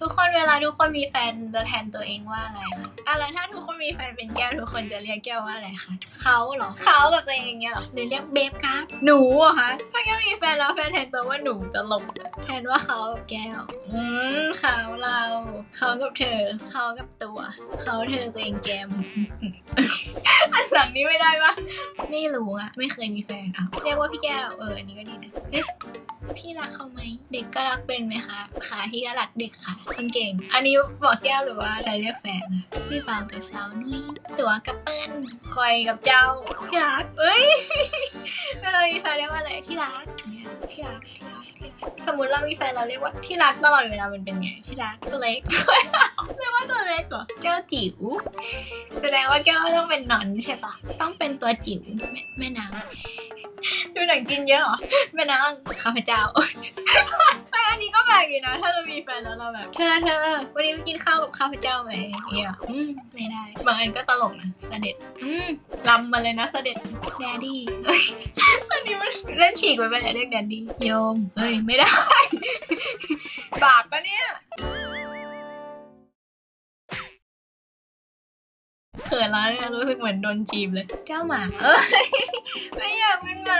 ทุกคนเวลาทุกคนมีแฟนจะแทนตัวเองว่าอะไรคะอะแล้วถ้าทุกคนมีแฟนเป็นแก้วทุกคนจะเรียกแก้วว่าอะไรคะเขาเหรอเขากับตัวเองเนี่ยเหรอหรือเรียกเบฟครับหนูเหรอะคะ ถ้าแก้วมีแฟนแล้วแฟนแทนตัวว่าหนูจะหลงแทนว่าเขาแก้ว อืมเขาเราเขากับเธอ เขากับตัว เขาเธอตัวเองแกมอันหลังนี้ไม่ได้ปะไม่รู้อะไม่เคยมีแฟนอะเรียกว่าพี่แก้วเอออันนี้ก็ดีนะเอ๊ะพี่รักเขาไหม เด็กก็รักเป็นไหมคะ ค่ะพี่ก็รักเด็กค่ะคนเก่ง อันนี้บอกแก้วหรือว่าใช้เรียกแฟนนะพี่เปากับสาวนุ้ยตัวกับเปิ้ลคอยกับเจ้าที่รักเอ้ย เวลามีแฟนเรียกว่าอะไรที่รักเนี่ยที่รักที่รักที่รักสมมติเรามีแฟนเราเรียกว่าที่รักตลอดเวลามันเป็นไงที่รักตัวเล็ก เรียกว่าตัวเล็กเหรอเจ้าจิ๋วแสดงว่าแก้วต้องเป็นหนอนใช่ปะต้องเป็นตัวจิ๋วแม่แม่นางดูหนังจีนเยอะเหรอแม่นางข้าพเจ้าไออันนี้ก็แปลกดีนะ ถ้าเรามีแฟนแล้วเราแบบเธอเธอวันนี้ไปกินข้าวกับข้าพเจ้าไหมอย่างเงี้ยอืมไม่ได้บางอันก็ตลกนะเสด็จอืมลำมาเลยนะเสด็จแดดดี้ เอ้ยอันนี้มันเล่นฉีกไปไปเลยเรียกแดดดี้โยมเฮ้ยไม่ได้ บาปปะเนี่ยเขินแล้วเนี่ยรู้สึกเหมือนโดนจีบเลย เจ้าหมาเอ้ยไม่อยากเป็นหมา